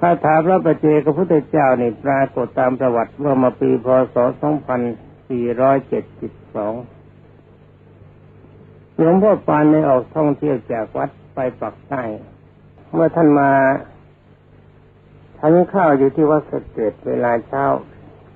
คาถาพระประเจกับพุทธเจ้านี่ปรากฏตามประวัติว่ามาปีพศ 2472 หลวงพ่อปานในออกท่องเที่ยวจากวัดไปปักใต้ เมื่อท่านมาฉันข้าวอยู่ที่วัดสเกตเวลาเช้า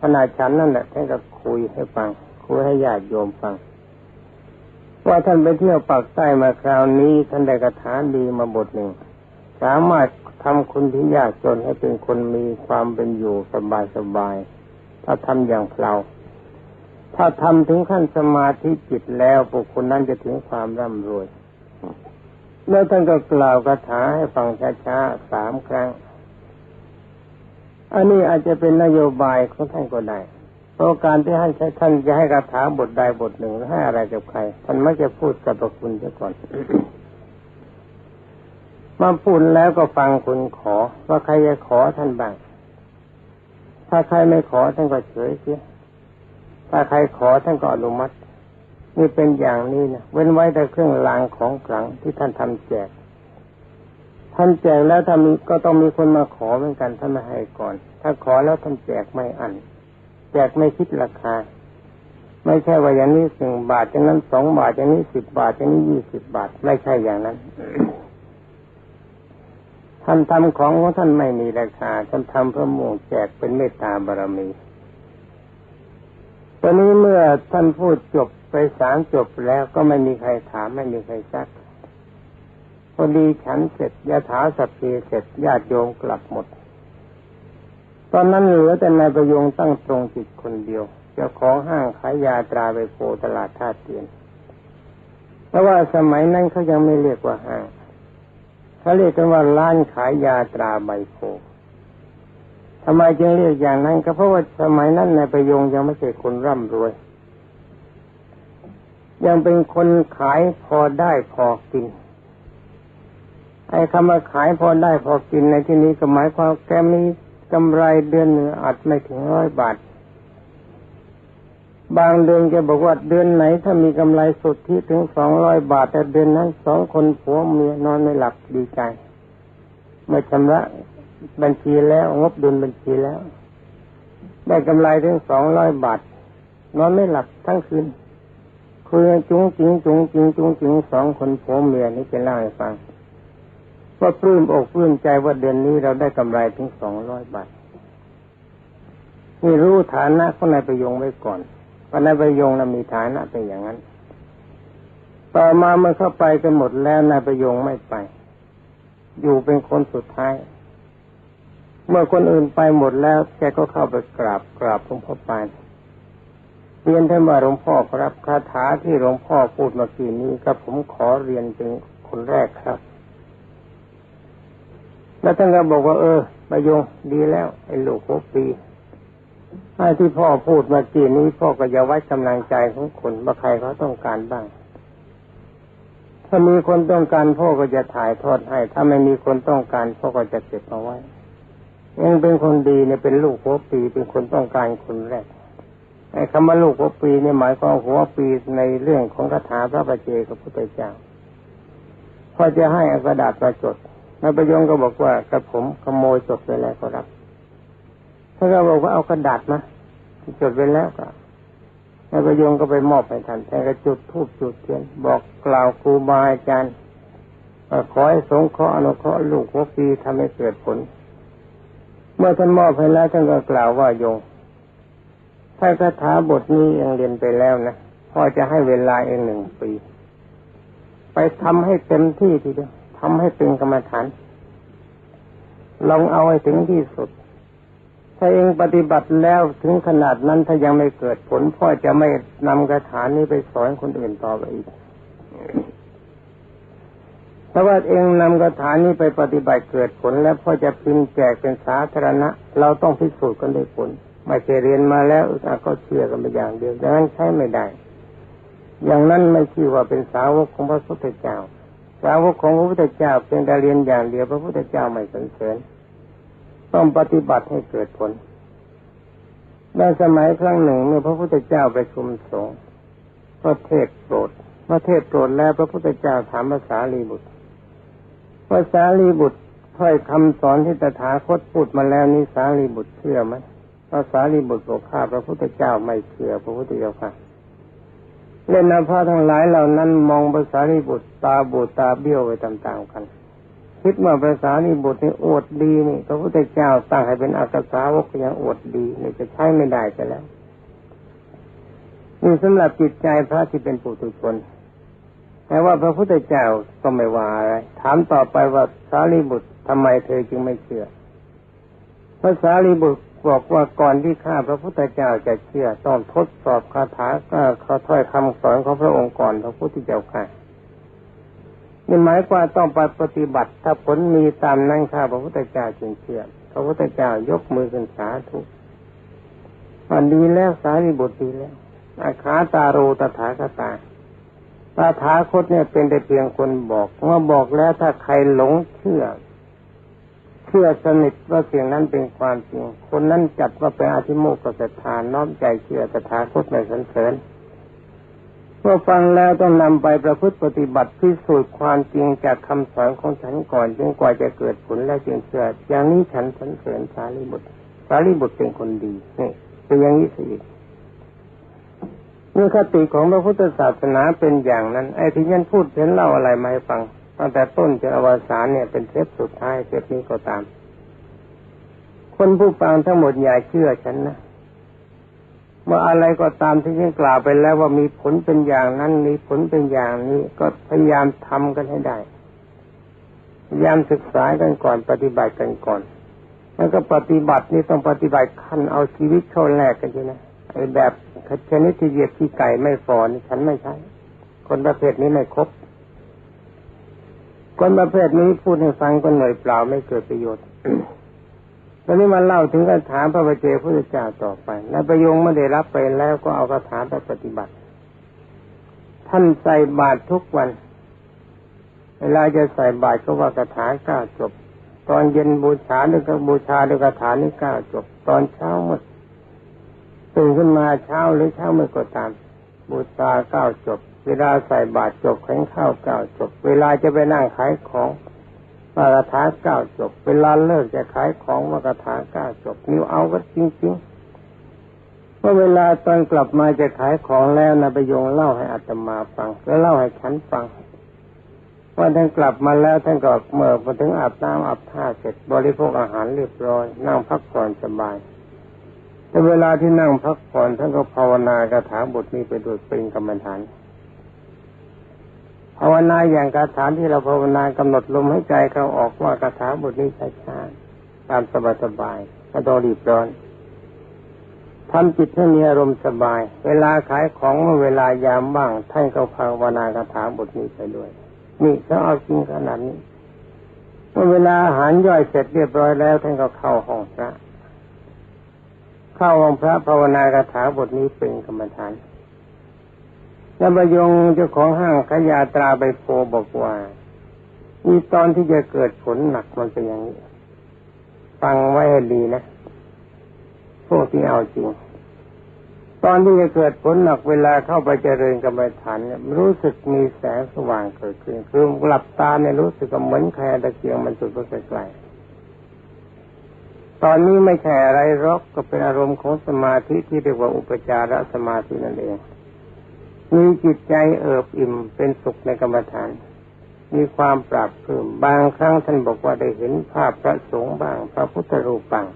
ขณะฉันนั่นแหละท่านก็คุยให้ฟัง คุยให้ญาติโยมฟังว่าท่านไปเที่ยวปักใต้มาคราวนี้ท่านได้กระถาดีมาบทหนึ่ง สามารถทำคนที่ยากจนให้เป็นคนมีความเป็นอยู่สบายสบาย ถ้าทำอย่างเรา ถ้าทำถึงขั้นสมาธิจิตแล้วบุคคลนั้นจะถึงความร่ำรวย แล้วท่านก็กล่าวคาถาให้ฟังช้าๆสามครั้ง อันนี้อาจจะเป็นนโยบายของท่านก็ได้เพราะการที่ท่านใช้ท่านจะให้คาถาบทใดบทหนึ่งให้อะไรกับใครท่านไม่จะพูดกับพระคุณเสียก่อน มาพูดแล้วก็ฟังคุณขอ ว่าใครจะขอท่านบ้าง ถ้าใครไม่ขอท่านก็เฉยเสียถ้าใครขอท่านก็อนุมัติ นี่เป็นอย่างนี้นะเว้นไว้แต่เครื่องรางของขลังที่ท่านทำแจกท่านแจกแล้วถ้ามีก็ต้องมีคนมาขอเหมือนกันท่านม่ให้ก่อน ถ้าขอแล้วท่านแจกไม่อันแจกไม่คิดราคา ไม่ใช่ว่าอย่างนี้หนึ่งบาทอย่างนั้นสองบาทอย่างนี้สิบบาทอย่างนี้ยี่สิบบาท ไม่ใช่อย่างนั้น ท่านทำของของท่านไม่มีราคาท่านทำเพื่อมุ่งแจกเป็นเมตตาบารมีตอนนี้เมื่อท่านพูดจบไปสามจบแล้วก็ไม่มีใครถามไม่มีใครซักพอดีฉันเสร็จยาถาสัพเพเสร็จญาติโยมกลับหมด ตอนนั้นเหลือแต่นายประยงตั้งตรงจิตคนเดียวเจ้าของห้างขายยาตราไปโพตลาดท่าเตียนเพราะว่าสมัยนั้นเขายังไม่เรียกว่าห้าง เขาเรียกกันว่าร้านขายยาตราใบโพทำไมจึงเรียกอย่างนั้นก็เพราะว่าสมัยนั้นนายประยงยังไม่ใช่คนร่ำรวย ยังเป็นคนขายพอได้พอกินไอ้คำว่าขายพอได้พอกินในที่นี้ก็หมายความแกมีกำไรเดือนหนึ่งอาจไม่ถึงร้อยบาท บางเดือนแกบอกว่าเดือนไหน ถ้ามีกำไรสุดที่ถึงสองร้อยบาท แต่เดือนนั้นสองคนผัวเมียนอนไม่หลับดีใจเมื่อชำระบัญชีแล้วงบดุลบัญชีแล้ว ได้กำไรถึงสองร้อยบาท นอนไม่หลับทั้งคืนคุยจุงจิงจุงจิงจุงจิงสองคนผัวเมียนี่จะเล่าให้ฟังว่าปลื้มอกปลื้มใจว่าเดือนนี้เราได้กำไรถึงสองร้อยบาทนี่รู้ฐานะของนายประยงไว้ก่อน ว่านายประยงนะมีฐานะเป็นอย่างนั้น ต่อมาเมื่อเข้าไปกันหมดแล้วนายประยงไม่ไป อยู่เป็นคนสุดท้าย เมื่อคนอื่นไปหมดแล้ว แกก็เข้าไปกราบกราบหลวงพ่อปานเรียนท่านว่าหลวงพ่อครับคาถาที่หลวงพ่อพูดเมื่อกี้นี้ก็ผมขอเรียนเป็นคนแรกครับ แล้วท่านก็บอกว่า เออประยงดีแล้ว ไอ้ลูกหกปี ไอ้ที่พ่อพูดเมื่อกี้นี้พ่อก็จะไว้กำลังใจของคนว่าใครเขาต้องการบ้าง ถ้ามีคนต้องการพ่อก็จะถ่ายทอดให้ ถ้าไม่มีคนต้องการพ่อก็จะเก็บเอาไว้เองเป็นคนดีเนี่ยเป็นลูกหัวปีเป็นคนต้องการคนแรกไอ้คำว่าลูกหัวปีเนี่ยหมายความหัวปีในเรื่องของคาถาพระประเจกับพุทธเจ้าพอจะให้กระดาษประจดนายประยงก็บอกว่า กระผมขโมยจดไปแล้วก็รับ ถ้าก็บอกว่าเอากระดาษมาจดไปแล้วก็นายประยงก็ไปมอบให้ท่านแต่ก็จุดทูบจุดเทียน บอกกล่าวครูบาอาจารย์ขอให้สงเคราะห์อนุเคราะห์ลูกหัวปีทำให้เกิดผล เมื่อท่านมอบให้แล้วท่านก็กล่าวว่าโยงถ้าคาถาบทนี้ยังเรียนไปแล้วนะพ่อจะให้เวลาเองหนึ่งปี ไปทำให้เต็มที่ทีเดียวทำให้เป็นกรรมฐาน ลองเอาให้ถึงที่สุด ถ้าเองปฏิบัติแล้วถึงขนาดนั้นถ้ายังไม่เกิดผล พ่อจะไม่นำคาถานี้ไปสอนคนอื่นต่อไปอีกถ้าว่าเองนำคาถานี้ไปปฏิบัติเกิดผล แล้วพ่อจะพิมพ์แจกเป็นสาธารณะ เราต้องพิสูจน์กันด้วยผลไม่ใช่เรียนมาแล้วก็เชื่อกันไปอย่างเดียวดังนั้นใช้ไม่ได้ อย่างนั้นไม่ชื่อว่าเป็นสาวกของพระพุทธเจ้า สาวกของพระพุทธเจ้าเป็นแต่เรียนอย่างเดียวพระพุทธเจ้าไม่สนเสริญ ต้องปฏิบัติให้เกิดผลในสมัยครั้งหนึ่งเมื่อพระพุทธเจ้าไปชุมสงฆ์พระเทศโปรดพระเทศโปรดแล้วพระพุทธเจ้าถามภาษาลีบุตรภาษาลีบุตรถ้อยคำสอนที่ตถาคตพูดมาแล้วนี้สารีบุตรเชื่อไหมพระสารีบุตรบอกข้าพระพุทธเจ้าไม่เชื่อพระพุทธเจ้าค่ะเล่นนาพระทั้งหลายเหล่านั้นมองภาษารีบุตรตาบูตาเบี้ยวไปตามๆกัน คิดว่าภาษารีบุตรนี่อวดดีนี่พระพุทธเจ้าตั้งให้เป็นอากาสาวกยังอวดดีนี่จะใช้ไม่ได้จะแล้วนี่สำหรับจิตใจพระที่เป็นปุถุชนแต่ว่าพระพุทธเจ้าก็ไม่ว่าอะไรถามต่อไปว่าสารีบุตรทำไมเธอจึงไม่เชื่อพระสารีบุตรบอกว่าก่อนที่ข้าพระพุทธเจ้าจะเชื่อต้องทดสอบคาถาก็เขาถ้อยคำสอนของพระองค์ก่อนพระพุทธเจ้าค่ะ นี่หมายความต้องไปปฏิบัติ ถ้าผลมีตามนั้นข้าพระพุทธเจ้าจึงเชื่อพระพุทธเจ้ายกมือขึ้นสาธุมันดีแล้วสารีบุตรดีแล้วอาคาตาโรตถาคตาตถาคตเนี่ยเป็นแต่เพียงคนบอกเมื่อบอกแล้วถ้าใครหลงเชื่อ เชื่อสนิทว่าเสียงนั้นเป็นความจริง คนนั้นจัดว่าเป็นอาธิโมกขสถานน้อมใจเชื่อตถาคตในสันเสริญ เมื่อฟังแล้วต้องนำไปประพฤติปฏิบัติพิสูจน์ความจริงจากคำสอนของฉันก่อนจนกว่าจะเกิดผลและจึงเชื่ออย่างนี้ฉันสันเสริญสารีบุตรสารีบุตรเป็นคนดีนี่เป็นอย่างนี้สิเมื่อคติของพระพุทธศาสนาเป็นอย่างนั้น ไอ้ที่ยันพูดเห็นเล่าอะไรมาให้ฟังตั้งแต่ต้นจนอวสานเนี่ยเป็นเทปสุดท้ายเทปนี้ก็ตาม คนผู้ฟังทั้งหมดอย่าเชื่อฉันนะ ว่าอะไรก็ตามที่ฉันกล่าวไปแล้วว่ามีผลเป็นอย่างนั้นมีผลเป็นอย่างนี้ก็พยายามทำกันให้ได้พยายามศึกษากันก่อนปฏิบัติกันก่อนแล้วก็ปฏิบัตินี่ต้องปฏิบัติขั้นเอาชีวิตเข้าแลกกันใช่ไหมไอ้แบบชนิดที่เหยียบที่ไก่ไม่ฟอนฉันไม่ใช่คนประเภทนี้ไม่ครบคนประเภทนี้พูดให้ฟังก็หน่อยเปล่าไม่เกิดประโยชน์ ตอนนี้มาเล่าถึงคาถาพระบเจพระเจ้าต่อไปนายประยงไม่ได้รับไปแล้วก็เอาคาถาไปปฏิบัติ ท่านใส่บาตรทุกวัน เวลาจะใส่บาตรก็ว่าคาถาเก้าจบ ตอนเย็นบูชาด้วยก็บูชาด้วยคาถานี้เก้าจบ ตอนเช้าหมดตื่นขึ้นมาเช้าหรือเช้าเมื่อก็ตาม บูชาเก้าจบ เวลาใส่บาตรจบแข็งข้าวเก้าจบ เวลาจะไปนั่งขายของ มากระถาเก้าจบ เวลาเลิกจะขายของมากระถาเก้าจบนิ้วเอาก็จริงๆเมื่อเวลาตอนกลับมาจะขายของแล้วนะไปยงเล่าให้อัตมาฟัง แล้วเล่าให้ฉันฟังว่าท่านกลับมาแล้วท่านก็เมื่อมาถึงอาบน้ำอาบท่าเสร็จบริโภคอาหารเรียบร้อย นั่งพักผ่อนสบายแต่เวลาที่นั่งพักผ่อนท่านก็ภาวนากระถาบทนี้ไปโดยเป็นกรรมฐาน ภาวนาอย่างคาถาที่เราภาวนากำหนดลมให้ใจเขาออกว่ากระถาบทนี้ช้าๆตามสบายๆไม่ต้องรีบร้อนทำจิตให้มีอารมณ์สบาย เวลาขายของเวลายามบ้างท่านก็ภาวนากระถาบทนี้ไปด้วย นี่เขาเอาจริงขนาดนี้ เมื่อเวลาอาหารย่อยเสร็จเรียบร้อยแล้วท่านก็เข้าห้องพระ เข้าห้องพระภาวนากถาบทนี้เป็นกรรมฐาน แล้วประยงเจ้าของห้างขยาตราใบโพบอกว่ามีตอนที่จะเกิดผลหนักมันเป็นอย่างนี้ ฟังไว้ให้ดีนะพวกที่เอาจริง ตอนที่จะเกิดผลหนักเวลาเข้าไปเจริญกรรมฐานเนี่ยรู้สึกมีแสงสว่างเกิดขึ้นคือหลับตาเนี่ยรู้สึกเหมือนใครตะเกียงมันจุดไกลๆตอนนี้ไม่ใช่อะไรรอกก็เป็นอารมณ์ของสมาธิที่เรียกว่าอุปจารสมาธินั่นเอง มีจิตใจเอิบอิ่มเป็นสุขในกรรมฐาน มีความปราบเพิ่มบางครั้งท่านบอกว่าได้เห็นภาพพระสงฆ์บาง พระพุทธรูปบาง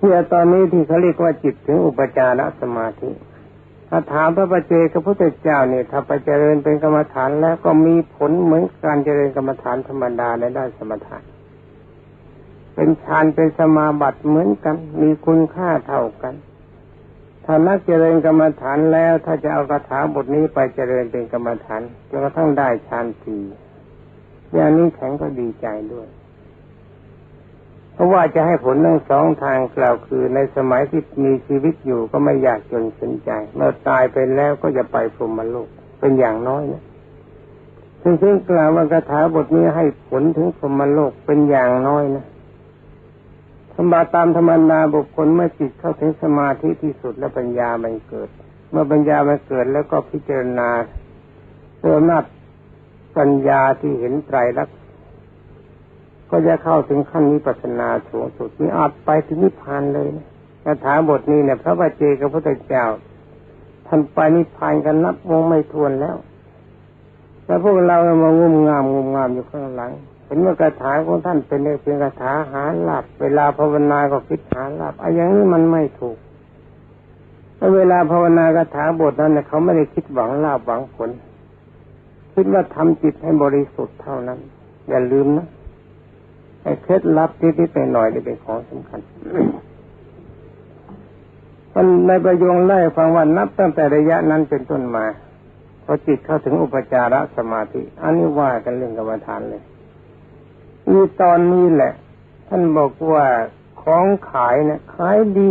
เนี่ยตอนนี้ที่เขาเรียกว่าจิตถึงอุปจารสมาธิ ถ้าถามพระปเจกพระพุทธเจ้าเนี่ยถ้าไปเจริญเป็นกรรมฐานแล้วก็มีผลเหมือนการเจริญกรรมฐานธรรมดาในด้านสมถะเป็นฌานเป็นสมาบัติเหมือนกัน มีคุณค่าเท่ากัน ถ้านักเจริญกรรมฐานแล้ว ถ้าจะเอาคาถาบทนี้ไปเจริญเป็นกรรมฐานจนกระทั่งได้ฌานสี่อย่างนี้แข็งก็ดีใจด้วย เพราะว่าจะให้ผลทั้งสองทางกล่าวคือ ในสมัยที่มีชีวิตอยู่ก็ไม่อยากจนสนใจ เมื่อตายไปแล้วก็จะไปพรหมโลกเป็นอย่างน้อยนะซึ่งกล่าวว่าคาถาบทนี้ให้ผลถึงพรหมโลกเป็นอย่างน้อยนะ สมบัติตามธรรมนาบุคคลเมื่อจิตเข้าถึงสมาธิที่สุดและปัญญามันเกิด เมื่อปัญญามันเกิดแล้วก็พิจารณาเติมนัดปัญญาที่เห็นไตรลักษณ์ก็จะเข้าถึงขั้นวิปัสนาสูงสุดนี่อาจไปถึงนิพพานเลยนะคาถาบทนี้เนี่ยพระบาเจกับพระพุทธเจ้าท่านไปนิพพานกันนับวงไม่ทวนแล้ว แล้วพวกเรามางุมงามงุมงามอยู่ข้างหลัง เห็นว่าคาถาของท่านเป็นเพียงคาถาหาลาบเวลาภาวนาก็คิดหาลาบไอ้อย่างนี้มันไม่ถูกเวลาภาวนาคาถาบทนั้นเนี่ยเขาไม่ได้คิดหวังลาบหวังผล คิดว่าทำจิตให้บริสุทธิ์เท่านั้น อย่าลืมนะไอ้เคล็ดลับที่ที่ไปหน่อยนี่เป็นของสำคัญมันในประโยงไล่ฟังว่านับตั้งแต่ระยะนั้นเป็นต้นมาพอจิตเข้าถึงอุปจารสมาธิ อันนี้ว่ากันเรื่องกรรมฐานเลย นี่ตอนนี้แหละ ท่านบอกว่าของขายเนี่ยขายดี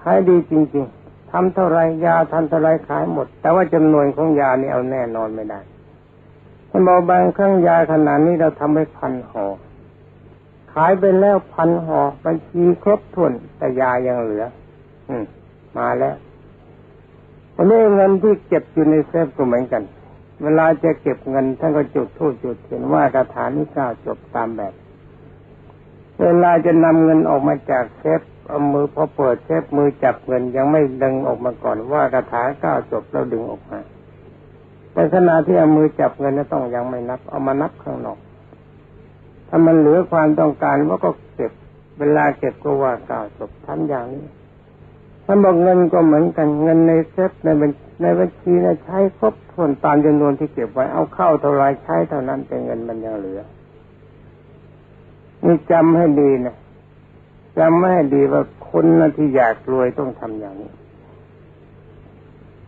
ขายดีจริงๆทำเท่าไรยาทำเท่าไรขายหมด แต่ว่าจำนวนของยานี่เอาแน่นอนไม่ได้ท่านบอกบางครั้งยาขนาดนี้เราทำให้พันห่อขายไปแล้วพันห่อบัญชีครบถ้วนแต่ยายังเหลือ อืม มาแล้ววันนี้เงินที่เก็บอยู่ในเซฟก็เหมือนกัน เวลาจะเก็บเงินท่านก็จุดทูบจุดเทียนว่าคาถานี้ก้าจบตามแบบ เวลาจะนำเงินออกมาจากเซฟเอามือพอเปิดเซฟมือจับเงินยังไม่ดึงออกมาก่อนว่าคาถาก้าจบแล้วดึงออกมาแต่ขณะที่เอามือจับเงินต้องยังไม่นับ เอามานับข้างนอก ถ้ามันเหลือความต้องการว่าก็เก็บ เวลาเก็บก็ว่าก้าจบทำอย่างนี้ ท่านบอกเงินก็เหมือนกันเงินในเซฟในบัญในบัญชีนะใช้ครบถ้วนตามจำนวนที่เก็บไว้เอาเข้าเท่าไรใช้เท่านั้นแต่เงินมันยังเหลือนี่จำให้ดีนะจำไม่ให้ดีว่าคนนะที่อยากรวยต้องทำอย่างนี้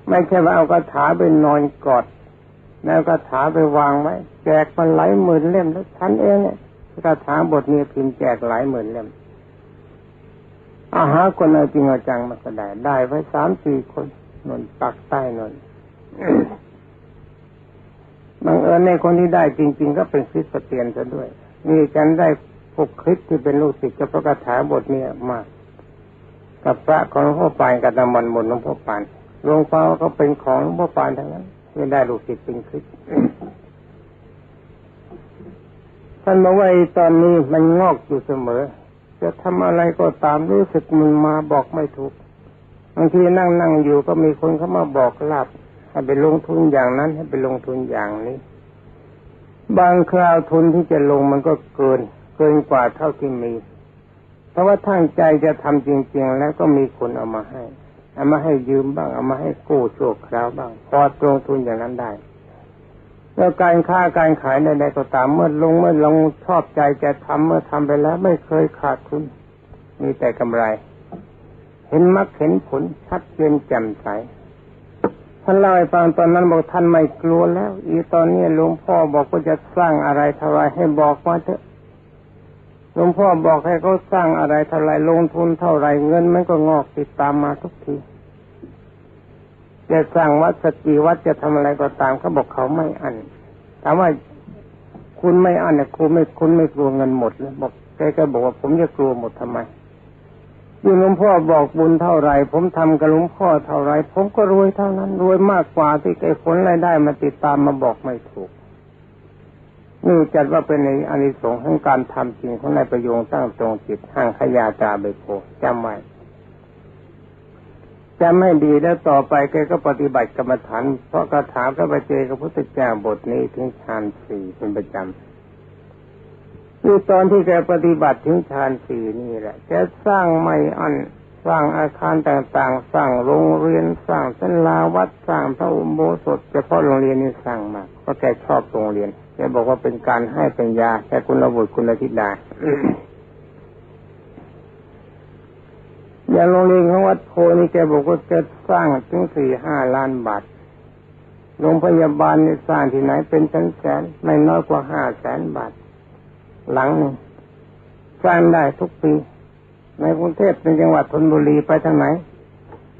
ไม่ใช่ว่าเอากระถาไปนอนกอดแล้วกระถาไปวางไว้แจกมันหลายหมื่นเล่มแล้วฉันเองเนี่ยกระถาบทนี้พิมพ์แจกหลายหมื่นเล่ม อาหาคนเอาจริงเอาจังมาก็ได้ได้ไว้สามสี่คนนนปักใต้นนบางเอิญในคนที่ได้จริง ๆ ก็เป็นคริสเตียนซะด้วยนี่ฉันได้พวกคริสที่เป็นลูกศิษย์กับพระคาถาบทนี้มากกับพระของหลวงพ่อปานกับนำมันมนหลวงพ่อปานหลวงพ่อเขาเป็นของหลวงพ่อปานทั้งนั้นไม่ได้ลูกศิษย์เป็นคริสท่านบอกว่าตอนนี้มันงอกอยู่เสมอ จะทำอะไรก็ตามรู้สึกมึงมาบอกไม่ถูกบางทีนั่งนั่งอยู่ก็มีคนเข้ามาบอกลาบให้ไปลงทุนอย่างนั้น ให้ไปลงทุนอย่างนี้ บางคราวทุนที่จะลงมันก็เกิน เกินกว่าเท่าที่มี เพราะว่าทั้งใจจะทำจริง ๆ แล้วก็มีคนเอามาให้เอามาให้ยืมบ้างเอามาให้กู้ชั่วคราวบ้าง พอลงทุนอย่างนั้นได้ แล้วการค้าการขายใดๆก็ตามเมื่อลงเมื่อลงชอบใจจะทำเมื่อทำไปแล้ว ไม่เคยขาดทุนมีแต่กำไร เห็นมรรคเห็นผลชัดเจนแจ่มใสท่านเล่าให้ฟังตอนนั้นบอกท่านไม่กลัวแล้ว อีตอนนี้หลวงพ่อบอกว่าจะสร้างอะไรเท่าไรให้บอกมาเถอะหลวงพ่อบอกให้เขาสร้างอะไรเท่าไรลงทุนเท่าไรเงินมันก็งอกติดตามมาทุกที จะสร้างวัดสกีวัดจะทำอะไรก็ตามเขาบอกเขาไม่อันถามว่าคุณไม่อันเนี่ยคุณไม่คุณไม่กลัวเงินหมดเลยบอกแกก็บอกว่าผมจะกลัวหมดทำไมยิ่งหลวงพ่อบอกบุญเท่าไรผมทำกับหลวงพ่อเท่าไรผมก็รวยเท่านั้น รวยมากกว่าที่ไอ้ผลรายได้มาติดตามมาบอกไม่ถูก นี่จัดว่าเป็นในอานิสงส์ของการทำจริงของนายประโยงตั้งตรงจิตห้างขยาจาใบโพจำไว้ จำให้ดีแล้วต่อไปแกก็ปฏิบัติกรรมฐานเพราะคาถาพระบาเจกับพุทธเจ้าบทนี้ถึงฌานสี่เป็นประจำคือตอนที่แกปฏิบัติถึงฌานสี่นี่แหละแกสร้างไม่อันสร้างอาคารต่างๆ สร้างโรงเรียนสร้างศาลาวัดสร้างพระอุโบสถเฉพาะโรงเรียนนี่สร้างมากเพราะแกชอบโรงเรียนแกบอกว่าเป็นการให้ปัญญาแกคุณบุคุณธิดา อย่างโรงเรียนของวัดโพนี่แกบอกว่าจะสร้างถึงสี่ห้าล้านบาทโรงพยาบาลนี่สร้างที่ไหนเป็นแสนแสนไม่น้อยกว่าห้าแสนบาท หลังหนึ่งสร้างได้ทุกปี ในกรุงเทพในจังหวัดธนบุรีไปทางไหน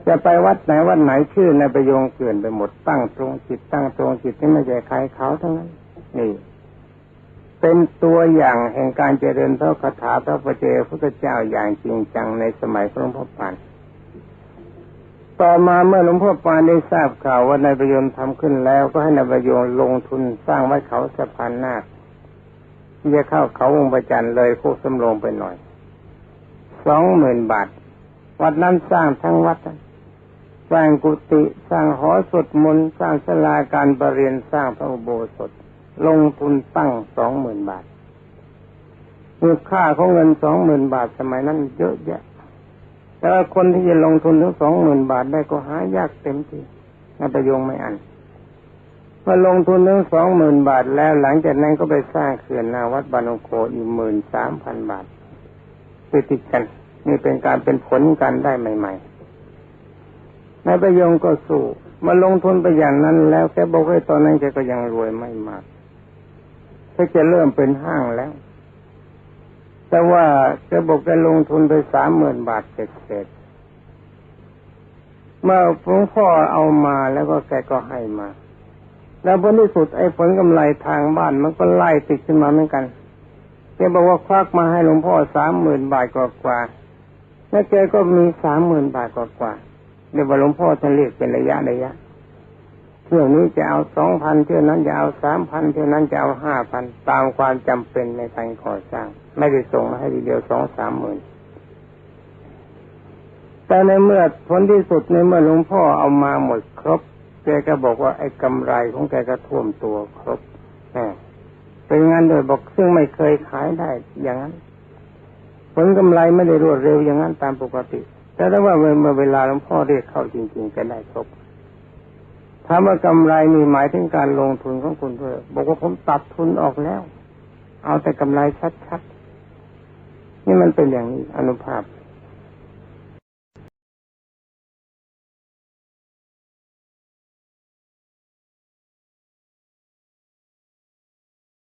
จะไปวัดไหนวัดไหนชื่อในประโยงเกลื่อนไปหมดตั้งตรงจิตตั้งตรงจิตที่ไม่ใช่ใครเขาทั้งนั้นนี่ เป็นตัวอย่างแห่งการเจริญพระคาถาพระประเจพุทธเจ้าอย่างจริงจังในสมัยพระหลวงพ่อปานต่อมาเมื่อหลวงพ่อปานได้ทราบข่าวว่านายประยนทำขึ้นแล้วก็ให้นายประยนลงทุนสร้างไว้เขาสะพานนาคจะเข้าเขาองค์ประจันเลยโคกสำโรงไปหน่อยสองหมื่นบาท วัดนั้นสร้างทั้งวัดสร้างกุฏิสร้างหอสวดมนต์สร้างศาลาการประเรียนสร้างพระอุโบสถ ลงทุนตั้งสองหมื่นบาทมูลค่าของเงินสองหมื่นบาทสมัยนั้นเยอะแยะ แต่คนที่จะลงทุนถึงสองหมื่นบาทได้ก็หายากเต็มทีนประยงไม่อันเมื่อลงทุนถึงสองหมื่นบาทแล้วหลังจากนั้นก็ไปสร้างเขื่อนนาวัดบานโคอีกหมื่นสามพันบาทติดติดกัน นี่เป็นการเป็นผลกันได้ใหม่ ๆนายประยงก็สู้มาลงทุนไปอย่างนั้นแล้วแกบอกว่าตอนนั้นแกก็ยังรวยไม่มาก แค่จะเริ่มเป็นห้างแล้ว แต่ว่าแกบอกแกลงทุนไปสามหมื่นบาทเสร็จเสร็จเมื่อหลวงพ่อเอามาแล้วก็แกก็ให้มา แล้วผลที่สุดไอ้ผลกำไรทางบ้านมันก็ไล่ติดขึ้นมาเหมือนกันแกบอกว่าควักมาให้หลวงพ่อสามหมื่นบาทกว่ากว่าแล้วแกก็มีสามหมื่นบาทกว่ากว่าเดี๋ยวหลวงพ่อจะเรียกเป็นระยะระยะ เที่ยวนี้จะเอาสองพันเที่ยวนั้นจะเอาสามพันเที่ยวนั้นจะเอาห้าพันตามความจำเป็นในการก่อสร้าง ไม่ได้ส่งมาให้ทีเดียวสองสามหมื่นแต่ในเมื่อผลที่สุดในเมื่อหลวงพ่อเอามาหมดครบแกก็บอกว่าไอ้กำไรของแกก็ท่วมตัวครบเป็นงานโดยบอกซึ่งไม่เคยขายได้อย่างนั้น ผลกำไรไม่ได้รวดเร็วอย่างนั้นตามปกติ แต่ถ้าว่าเมื่อเวลาหลวงพ่อเรียกเข้าจริง ๆ ก็ได้ครบ ถามว่ากำไรมีหมายถึงการลงทุนของคุณเพื่อบอกว่าผมตัดทุนออกแล้ว เอาแต่กำไรชัดๆนี่มันเป็นอย่างนี้อนุภาพ